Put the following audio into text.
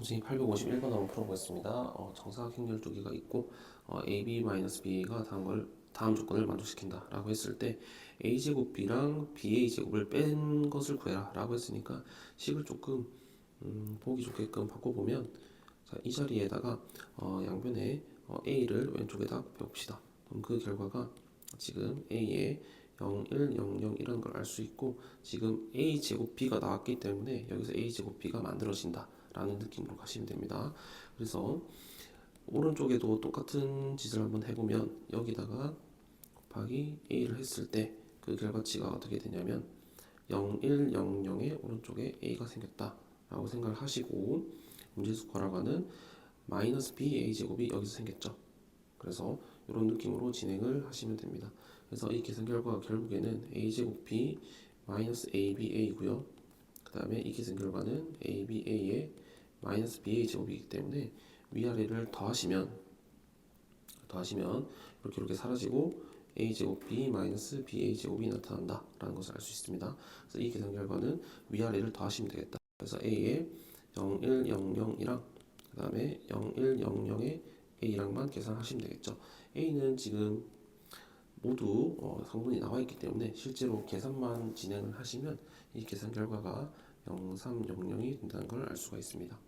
고증이 851번 한번 풀어보겠습니다. 어, 정사각 행렬 두 개가 있고 어, AB-BA가 다음 걸 다음 조건을 만족시킨다 라고 했을 때 a 제곱 b랑 ba 제곱을 뺀 것을 구해라 라고 했으니까 식을 조금 음, 보기 좋게끔 바꿔보면 자, 이 자리에다가 어, 양변에 어, a를 왼쪽에다 빼봅시다. 그럼 그 결과가 지금 a의 0, 1, 0, 0 이라는 걸 알 수 있고 지금 a 제곱 b가 나왔기 때문에 여기서 a 제곱 b가 만들어진다 라는 느낌으로 가시면 됩니다. 그래서 오른쪽에도 똑같은 짓을 한번 해보면 여기다가 곱하기 a를 했을 때 그 결과치가 어떻게 되냐면 0, 1, 0, 0의 오른쪽에 a가 생겼다 라고 생각을 하시고 문제수 걸어가는 마이너스 b a 제곱이 여기서 생겼죠. 그래서 이런 느낌으로 진행을 하시면 됩니다. 그래서 이 계산 결과가 결국에는 a 제곱 b 마이너스 a b a고요. 그 다음에 이 계산 결과는 a b a의 마이너스 b a 제곱이기 때문에 위아래를 더하시면 더하시면 이렇게 이렇게 사라지고 a 제곱 b 마이너스 b a 제곱이 나타난다 라는 것을 알 수 있습니다. 그래서 이 계산 결과는 위아래를 더하시면 되겠다. 그래서 a의 0, 1, 0, 0이랑 그 다음에 0, 1, 0, 0의 a랑만 계산하시면 되겠죠. a는 지금 모두 어, 성분이 나와 있기 때문에 실제로 계산만 진행을 하시면 이 계산 결과가 0, 3, 0, 0이 된다는 걸 알 수가 있습니다.